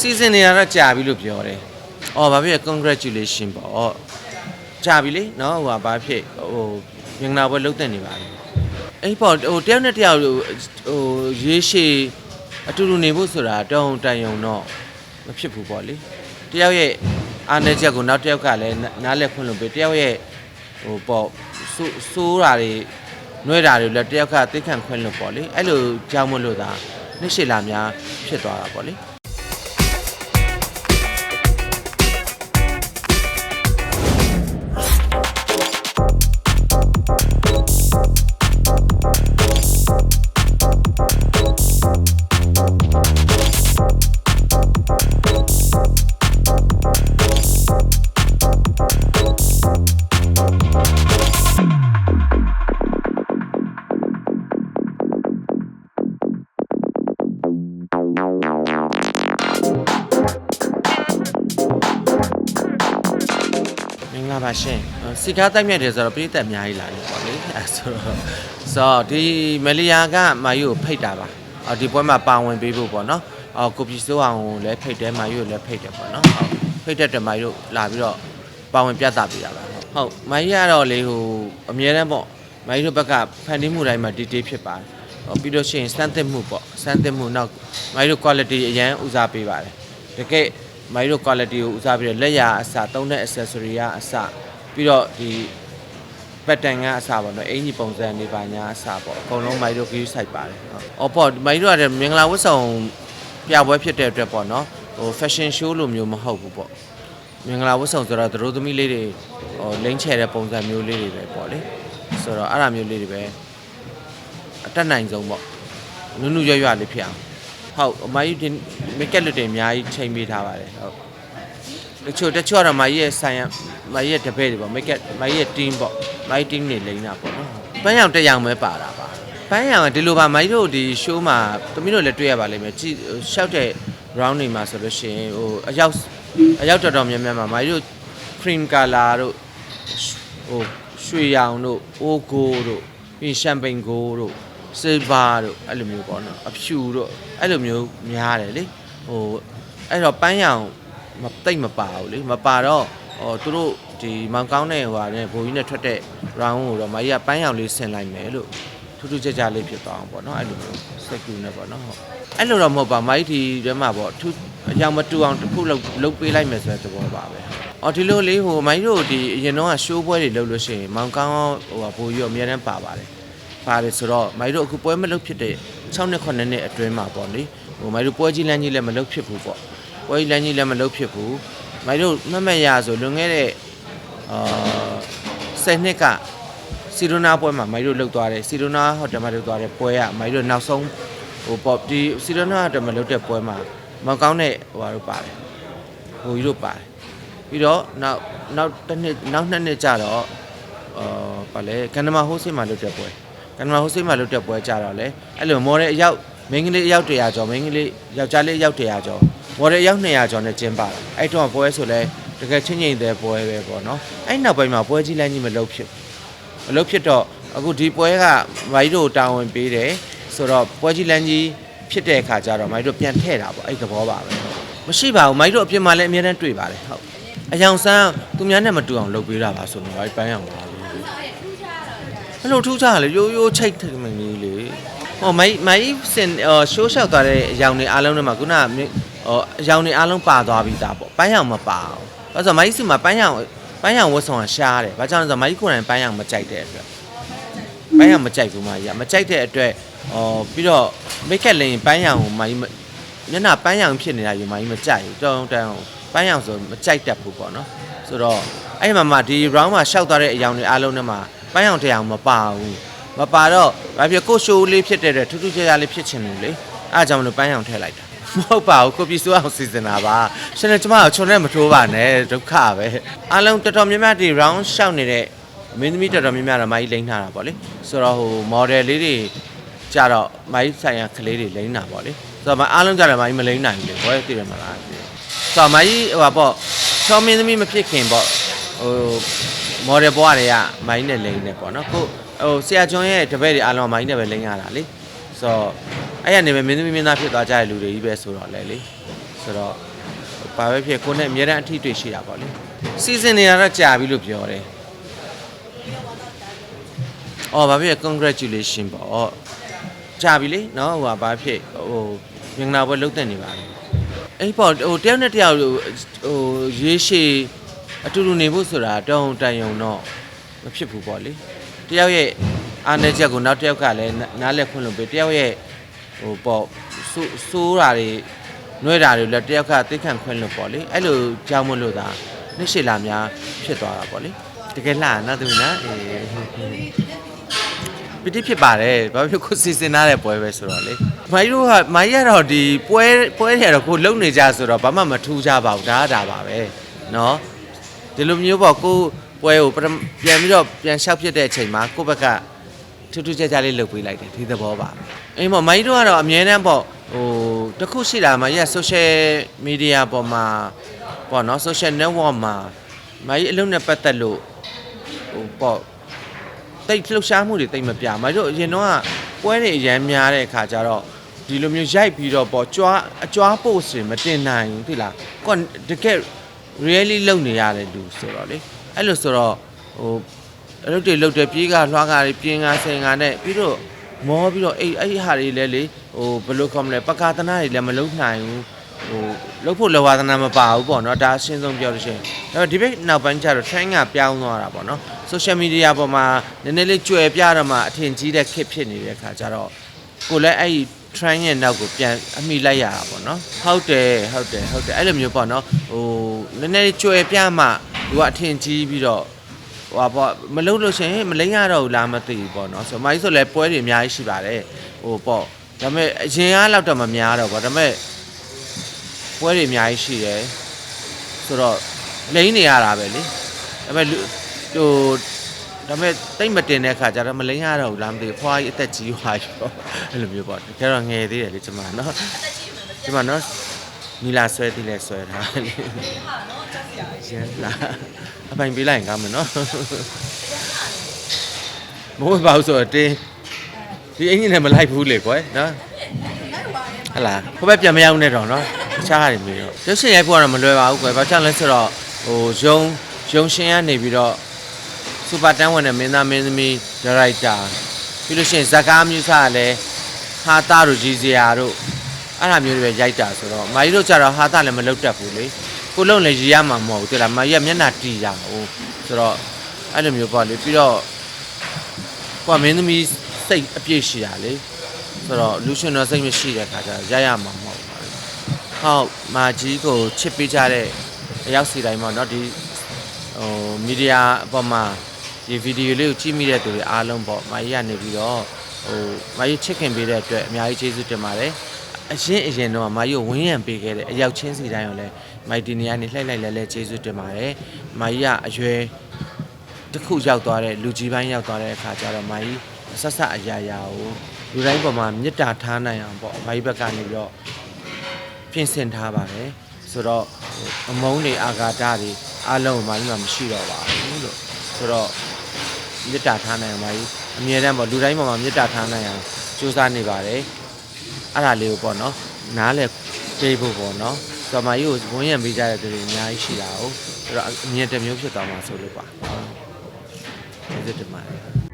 စီစဉ်နေတာတော့ကြာပြီလို့ပြောတယ်။အော်ဘာဖြစ်လဲ congratulation ပေါ့။အော်ကြာပြီလေနော်ဟိုကဘာဖြစ်ဟိုမင်္ဂလာပွဲလုပ်တဲ့နေပါပြီ။အဲ့ပေါ့ဟိုတယောက်နဲ့တယောက်ဟိုဟိုရေးရှည်အတူတူနေဖို့ဆိုတာတောင်းတန်ယုံတော့မဖြစ်ဘူးပေါ့လေ။တယောက်ရဲ့အားနည်းချက်ကိုနောက်တစ်ယောက်ကလည်းနားလည်ခွင့်လို့ပေးတယောက်ရဲ့ဟိုပေါ့ဆိုးဆိုးတာတွေနှွဲတာတွေလည်းတယောက်ကသိခံခွင့်လို့ပေါ့လေ။အဲ့လိုကြောင်းမလို့သာနှစ်ရှည်လာများဖြစ်သွားတာပေါ့လေ။ ပါရှင်အော်စီကားတိုက်မြတ်တယ်ဆိုတော့ပြည်သက်အများကြီးလာတယ်ပေါ့လေအဲဆိုတော့ဆိုတော့ဒီမလီယာကမာယူကိုဖိတ်တာပါအော်ဒီပွဲမှာပါဝင်ပေးဖို့ပေါ့နော်အော်ကိုပီဆိုးအောင်ကိုလည်းဖိတ်တယ်မာယူကိုလည်းဖိတ်တယ်ပေါ့နော်ဟုတ်ဖိတ်တဲ့တမာယူလာပြီးတော့ပါဝင်ပြသပေးတာပါဟုတ်ဟုတ်မာယူကတော့လေဟိုအမြဲတမ်းပေါ့မာယူတို့ဘက်ကဖန်တီးမှုတိုင်းမှာဒီတေးဖြစ်ပါတယ်ဟောပြီးတော့ရှိရင်စမ်းသစ်မှုပေါ့စမ်းသစ်မှုနောက်မာယူတို့ quality အရန်ဦးစားပေးပါတယ်တကယ် မာယူတို့ quality ကိုဦးစားပြီးတော့လက်ရာအစသုံးတဲ့ accessory ကအစပြီးတော့ဒီပတ်တန်ကအစားပေါ့နော်အင်ကြီးပုံစံတွေပါညာအစားပေါ့အကုန်လုံးမိုက်တို့ view site ပါတယ်ဟုတ်။အော်ပေါ့မိုက်တို့ကလည်းမင်္ဂလာဝတ်ဆောင်ပြပွဲဖြစ်တဲ့အတွက်ပေါ့နော်ဟို fashion show လိုမျိုးမဟုတ်ဘူးပေါ့။မင်္ဂလာဝတ်ဆောင်ဆိုတော့သတို့သမီးလေးတွေဟိုလိမ့်ချဲတဲ့ပုံစံမျိုးလေးတွေပဲပေါ့လေ။ဆိုတော့အဲ့ဒါမျိုးလေးတွေပဲအတက်နိုင်ဆုံးပေါ့။နုနုရွရွလေးဖြစ်အောင်။ ဟုတ်အမကြီးဒီမိတ်ကက်လွတ်တွေအများကြီးချိန်ပေးထားပါတယ်ဟုတ်။တချို့တချို့ကတော့မကြီးရဲ့ဆိုင်ရမကြီးရဲ့တပည့်တွေပေါ့မိတ်ကက်မကြီးရဲ့ team ပေါ့မကြီး team တွေလိမ့်တာပေါ့နော်ပန်းရောင်တက်ရောင်ပဲပါတာပါပန်းရောင်ကဒီလိုပါမကြီးတို့ဒီ show မှာသမီးတို့လည်းတွေ့ရပါလိမ့်မယ်ကြည့်ရှောက်တဲ့ round တွေမှာဆိုလို့ရှိရင်ဟိုအရောက်အရောက်တော်တော်များများမှာမကြီးတို့ cream color တို့ဟိုရွှေရောင်တို့အိုးကိုတို့ပြီးရှမ်ပိ န်ကိုတို့ silver တို့အဲ့လိုမျိုးပေါ့နော်အဖြူတို့အဲ့လိုမျိုးများတယ်လေဟိုအဲ့တော့ပန်းရောင်မတိတ်မပါဘူးလေမပါတော့ဟိုသူတို့ဒီမောင်ကောင်းတဲ့ဟိုဟာနဲ့ဘိုးကြီးနဲ့ထွက်တဲ့ round ကိုတော့မကြီးကပန်းရောင်လေးဆင်လိုက်မယ်လို့ထူးထူးခြားခြားလေးဖြစ်သွားအောင်ပေါ့နော်အဲ့လိုမျိုးစိတ်ကူနဲ့ပေါ့နော်ဟုတ်အဲ့လိုတော့မဟုတ်ပါမကြီးဒီထဲမှာပေါ့ထူးအယောင်မတူအောင်တစ်ခုလောက်လုပ်ပေးလိုက်မယ်ဆိုတဲ့သဘောပါပဲအော်ဒီလိုလေးဟိုမကြီးတို့ဒီအရင်တော့ရှိုးပွဲတွေလုပ်လို့ရှိရင်မောင်ကောင်းဟိုဟာဘိုးကြီးရောအများတန်းပါပါတယ် ပါတယ်ဆိုတော့မိုင်တို့အခုပွဲမလုပ်ဖြစ်တဲ့6နှစ်9နှစ်အတွင်းမှာပေါ့လေဟိုမိုင်တို့ပွဲကြီးလမ်းကြီးလည်းမလုပ်ဖြစ်ဘူးပေါ့ပွဲကြီးလမ်းကြီးလည်းမလုပ်ဖြစ်ဘူးမိုင်တို့မတ်မတ်ရဆိုလွန်ခဲ့တဲ့အာ10နှစ်ကစီရိုနာပွဲမှာမိုင်တို့လုပ်သွားတယ်စီရိုနာဟိုတယ်မှာလုပ်သွားတဲ့ပွဲကမိုင်တို့နောက်ဆုံးဟိုပေါ့ဒီစီရိုနာဟိုတယ်မှာလုပ်တဲ့ပွဲမှာမကောင်းတဲ့ဟိုဟာတို့ပါတယ်ဟိုကြီးတို့ပါတယ်ပြီးတော့နောက်နောက်တစ်နှစ်နောက်နှစ်နှစ်ကြာတော့အာဗာလဲကန်နမဟိုးစိတ်မှာလုပ်တဲ့ပွဲ ကနမဟိုစိတ်မှာလွတ်တဲ့ပွဲကြတော့လေအဲ့လိုမော်ဒယ်အယောက်မိန်းကလေးအယောက်100ကျော်မိန်းကလေးယောက်ျားလေးအယောက်100ကျော်မော်ဒယ်အယောက်200ကျော်နဲ့ကျင်းပတာအဲ့တော့ပွဲဆိုလဲတကယ်ချင်းချင်းတဲ့ပွဲပဲပေါ့နော်အဲ့နောက်ပိုင်းမှာပွဲကြီးလမ်းကြီးမလုပ်ဖြစ်ဘူးမလုပ်ဖြစ်တော့အခုဒီပွဲကမိုင်းတို့တာဝန်ပေးတယ်ဆိုတော့ပွဲကြီးလမ်းကြီးဖြစ်တဲ့အခါကျတော့မိုင်းတို့ပြန်ထည့်တာပေါ့အဲ့သဘောပါပဲမရှိပါဘူးမိုင်းတို့အပြင်မှာလည်းအများတန်းတွေ့ပါတယ်ဟုတ်အယောင်ဆန်းသူများနဲ့မတူအောင်လုပ်ပေးတာပါဆိုတော့အဲ့ပန်းအောင်ပါလို့ အဲ့လိုထူးခြားလေရိုးရိုးချိတ်ထမင်းကြီးလေဟောမိုင်းမိုင်းစင်ဟောရှိုးလျှောက်သွားတဲ့အယောင်တွေအားလုံးတွေမှာခုနကဟောအယောင်တွေအားလုံးပါသွားပြီးသားပေါ့ပန်းရောင်မပါဘူးဘာလို့ဆိုမိုင်းစီမှာပန်းရောင်ပန်းရောင်ဝတ်ဆောင်ကရှားတယ်ဘာကြောင့်လဲဆိုမိုင်းကိုယ်တိုင်ပန်းရောင်မကြိုက်တဲ့အတွက်ပန်းရောင်မကြိုက်ဘူးမကြီးကမကြိုက်တဲ့အတွက်ဟောပြီးတော့မိတ်ကက်လင်းပန်းရောင်ကိုမိုင်းမျက်နှာပန်းရောင်ဖြစ်နေတာယူမိုင်းမကြိုက်ဘူးတောင်းတောင်းပန်းရောင်ဆိုမကြိုက်တတ်ဘူးပေါ့နော်ဆိုတော့အဲ့ဒီမှာမှဒီ round မှာရှောက်သွားတဲ့အယောင်တွေအားလုံးထဲမှာ ပန်းရောင်တရားမပါဘူးမပါတော့ဘာဖြစ်ကိုရှိုးလေးဖြစ်တဲ့အတွက်ထူးထူးခြားခြားလေးဖြစ်ချင်လို့လေအားကြောင့်မလို့ပန်းရောင်ထည့်လိုက်တာမဟုတ်ပါဘူးကိုပြစိုးအောင်စီစဉ်တာပါရှင်လည်းကျမကိုချုံနဲ့မထိုးပါနဲ့ဒုက္ခပဲအားလုံးတော်တော်များများဒီ round ရှောက်နေတဲ့မင်းသမီးတော်တော်များများတော့မိုင်းလိမ့်ထားတာပေါ့လေဆိုတော့ဟို model လေးတွေကြတော့မိုင်းဆိုင်ရာကလေးတွေလိမ့်တာပေါ့လေဆိုတော့အားလုံးကြတော့မိုင်းမလိမ့်နိုင်ဘူးလေဘောရသိတယ်မလားဆိုတော့မိုင်းဟိုပါပေါ့ချောမင်းသမီးမဖြစ်ခင်ပေါ့ဟို မော်ဒယ်ဘွားတွေကမိုင်းနဲ့လိမ့်နေပေါ့နော်ကိုဟိုဆရာကျွန်းရဲ့တပည့်တွေအားလုံးမိုင်းနဲ့ပဲလိမ့်ရတာလေဆိုတော့အဲ့ရနေပဲမင်းသမီးမင်းသားဖြစ်သွားကြတဲ့လူတွေကြီးပဲဆိုတော့လေလေဆိုဆိုတော့ဘာပဲဖြစ်ကိုယ်နဲ့အများအားအထီးတွေ့ရှိတာပေါ့လေစီစဉ်နေရတော့ကြာပြီလို့ပြောတယ်အော်ဘာဖြစ် congratulation ပေါ့ကြာပြီလေနော်ဟိုဘာဖြစ်ဟိုမင်္ဂလာပွဲလုပ်တဲ့နေပါလေအဲ့ပေါ့ဟိုတယောက်နဲ့တယောက်ဟိုရေးရှည် အတူတူနေဖို့ဆိုတာတောင်းတန်ယုံတော့မဖြစ်ဘူးပေါ့လေတယောက်ရဲ့အားနည်းချက်ကိုနောက်တစ်ယောက်ကလည်းနားလည်ခွင့်လို့ပေးတယောက်ရဲ့ဟိုပေါ့ဆိုးဆိုးတာတွေနှွဲတာတွေလည်းတယောက်ကသိခံခွင့်လို့ပေါ့လေအဲ့လိုကြောင်းမလို့သာနှိရှိလာများဖြစ်သွားတာပေါ့လေတကယ်လှနော်သူနော်အေးပတိဖြစ်ပါတယ်ဘာဖြစ်ကိုစီစဉ်ထားတဲ့ပွဲပဲဆိုတော့လေမိုင်းတို့ကမိုင်းရတော့ဒီပွဲပွဲတွေတော့ကိုလုံနေကြဆိုတော့ဘာမှမထူးကြပါဘူးဒါကဒါပါပဲเนาะ ဒီလိုမျိုးပေါ့ကိုပွဲကိုပြန်ပြီးတော့ပြန်လျှောက်ဖြစ်တဲ့အချိန်မှာကိုဘက်ကထူးထူးခြားခြားလေးလုပ်ပေးလိုက်တယ်ဒီသဘောပါအင်းပေါ့မိုင်းတို့ကတော့အမြဲတမ်းပေါ့ဟိုတခုရှိတာမှရဆိုရှယ်မီဒီယာပေါ်မှာပေါ့နော်ဆိုရှယ်နက်ဝက်မှာမိုင်းအလုပ်နဲ့ပတ်သက်လို့ဟိုပေါ့တိတ်လှုပ်ရှားမှုတွေတိတ်မပြမိုင်းတို့အရင်တော့ကပွဲတွေအရန်များတဲ့အခါကျတော့ဒီလိုမျိုးရိုက်ပြီးတော့ပေါ့ကြွားအကြွားပို့စင်မတင်နိုင်ဘူးသိလားကိုကတကယ် really လုပ်နေရတယ်လူဆိုတော့လေအဲ့လိုဆိုတော့ဟိုအလုပ်တွေလုပ်တယ်ပြေးကလွှားကတွေပြင်းကဆင်ကနဲ့ပြီးတော့မောပြီးတော့အဲ့အဲ့ဟာတွေလည်းလေဟိုဘယ်လိုခေါ်မလဲပကာသနာတွေလည်းမလုပ်နိုင်ဘူးဟိုလုပ်ဖို့လောဝါသနာမပါဘူးပေါ့နော်ဒါအရှင်းဆုံးပြောလို့ရှိရင်ဒါပေမဲ့ဒီဘက်နောက်ပိုင်းကျတော့ trend ကပြောင်းသွားတာပေါ့နော် social media ပေါ်မှာနည်းနည်းလေးကြွယ်ပြတော့မှအထင်ကြီးတဲ့ခစ်ဖြစ်နေတဲ့ခါကျတော့ကိုလည်းအဲ့ဒီ trend ရဲ့နောက်ကိုပြန်အမိလိုက်ရတာပေါ့နော်ဟုတ်တယ်ဟုတ်တယ်ဟုတ်တယ်အဲ့လိုမျိုးပေါ့နော်ဟိုနည်းနည်းလေးကြွယ်ပြမှသူကအထင်ကြီးပြီးတော့ဟိုပေါ့မလုပ်လို့ရှိရင်မလိမ့်ရတော့ဘူးလားမသိဘူးပေါ့နော်ဆိုမိုင်းဆိုလဲပွဲတွေအများကြီးရှိပါတယ်ဟိုပေါ့ဒါပေမဲ့အရင်ကလောက်တော့မများတော့ပေါ့ဒါပေမဲ့ပွဲတွေအများကြီးရှိတယ်ဆိုတော့လိမ့်နေရတာပဲလေဒါပေမဲ့လူဟို ဒါပေမဲ့တိတ်မတင်တဲ့ခါကျတော့မလိမ့်ရတော့ဘူးလားမသိဘူးဖွားကြီးအသက်ကြီးသွားပြီပေါ့အဲ့လိုမျိုးပေါ့တကယ်တော့ငယ်သေးတယ်လေကျွန်မနော်ကျွန်မနော်နီလာဆွဲသေးလဲဆွဲထားလေရန်လာအပိုင်ပေးလိုက်ရင်ကောင်းမယ်နော်မဟုတ်ပါဘူးဆိုတော့တင်းဒီအင်ဂျင်နဲ့မလိုက်ဘူးလေကွယ်နော်ဟလာဟိုဘက်ပြန်မရောက်နဲ့တော့နော်တခြားဟာတွေမေးတော့ရုပ်ရှင်ရိုက်ဖို့ကတော့မလွယ်ပါဘူးကွယ်ဘာကြောင့်လဲဆိုတော့ဟိုယုံယုံရှင်ကနေပြီးတော့ စူပါတန်းဝင်တဲ့မင်းသားမင်းသမီးဒါရိုက်တာပြီးလို့ရှိရင်ဇကားမျိုးစားလည်းဟာတာတို့ကြီးစရာတို့အဲ့ဒါမျိုးတွေပဲရိုက်တာဆိုတော့မာကြီးတို့ကြတော့ဟာတာလည်းမလောက်တတ်ဘူးလေကိုလုံးလည်းရရမှာမဟုတ်ဘူးတဲ့လားမာကြီးကမျက်နှာတီးရအောင်ဆိုတော့အဲ့လိုမျိုးပေါ့လေပြီးတော့ကိုကမင်းသမီးစိတ်အပြည့်ရှိတာလေဆိုတော့လူရှင်တော်စိတ်မရှိတဲ့ခါကျရရမှာမဟုတ်ပါဘူးဟုတ်မာကြီးကိုချစ်ပေးကြတဲ့အရောက်စီတိုင်းပေါ့နော်ဒီဟိုမီဒီယာအပေါ်မှာ ဒီဗီဒီယိုလေးကိုကြည့်မိတဲ့သူတွေအားလုံးပေါ့မာကြီးကနေပြီးတော့ဟိုမာကြီးချစ်ခင်ပေးတဲ့အတွက်အများကြီးကျေးဇူးတင်ပါတယ်အရင်အရင်တော့မာကြီးကိုဝင်းရံပေးခဲ့တဲ့အရောက်ချင်းစီတိုင်းကိုလည်းမိုက်ဒီနေရာနေလှိုက်လိုက်လဲလဲကျေးဇူးတင်ပါတယ်မာကြီးကအရွယ်တစ်ခုရောက်သွားတဲ့လူကြီးပိုင်းရောက်သွားတဲ့အခါကျတော့မာကြီးဆက်ဆက်အရာရာကိုလူတိုင်းပေါ်မှာမေတ္တာထားနိုင်အောင်ပေါ့မာကြီးဘက်ကနေပြီးတော့ပြင်ဆင်ထားပါတယ်ဆိုတော့ဟိုအမုန်းတွေအာဃာတတွေအားလုံးကိုမာကြီးမှမရှိတော့ပါဘူးလို့ဆိုတော့ မေတ္တာထားနိုင်အောင်ပါကြီးအမြဲတမ်းပေါ့လူတိုင်းပေါ်မှာမေတ္တာထားနိုင်အောင်ကြိုးစားနေပါတယ်အဲ့ဒါလေးကိုပေါ့နော်နားလဲပြေးဖို့ပေါ့နော်ဆိုတော့မကြီးကိုဝန်းရံပေးကြတဲ့သူတွေအများကြီးရှိတာဟုတ်အဲ့တော့အမြင်တစ်မျိုးဖြစ်သွားမှာဆိုလို့ပါဟုတ်ကျေးဇူးတင်ပါတယ်